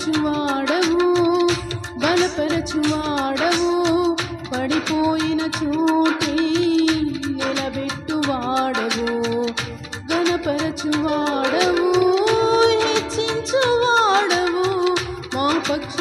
బలపరచువాడవు బలపరచువాడవు పడిపోయిన చోటి నిలబెట్టువాడవు గణపరచువాడవు హెచ్చించువాడవు మా పక్ష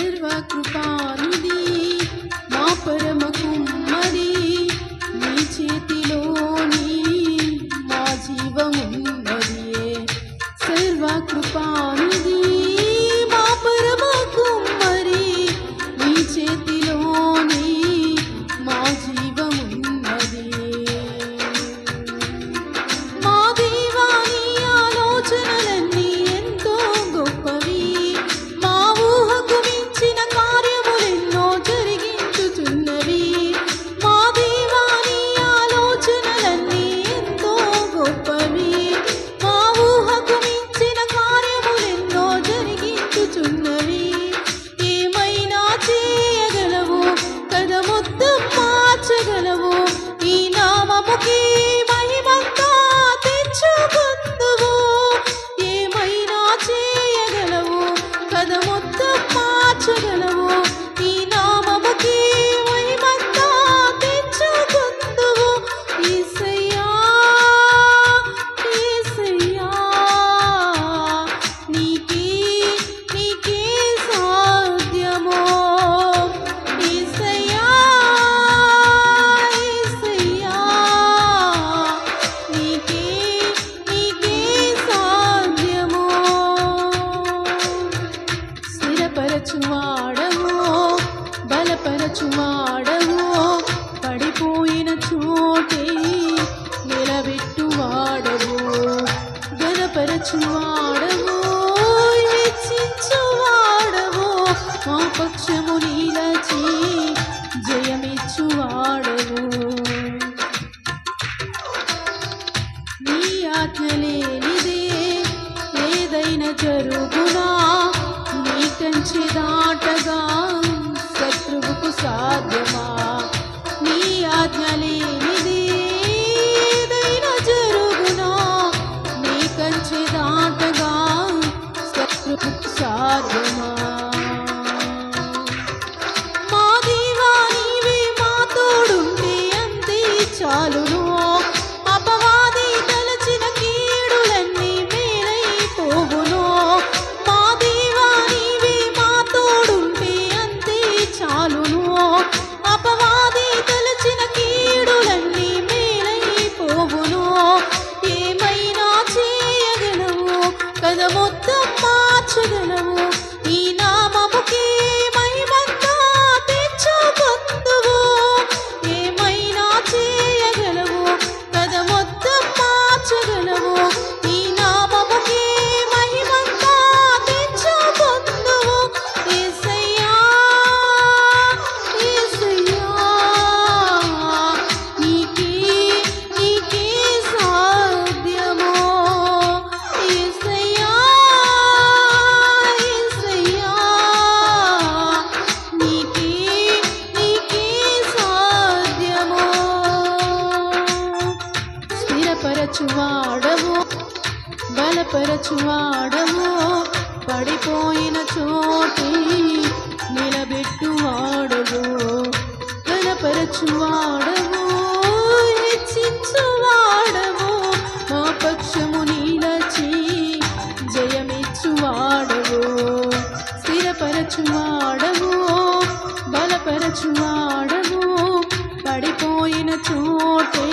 सर्वकृपालु No. భద్రపరచువాడము పడిపోయిన చోటి నిలబెట్టువాడము కనపరచువాడము హెచ్చించువాడము మా పక్షము నీలచి జయమిచ్చువాడము స్థిరపరచువాడము బలపరచువాడము పడిపోయిన చోటే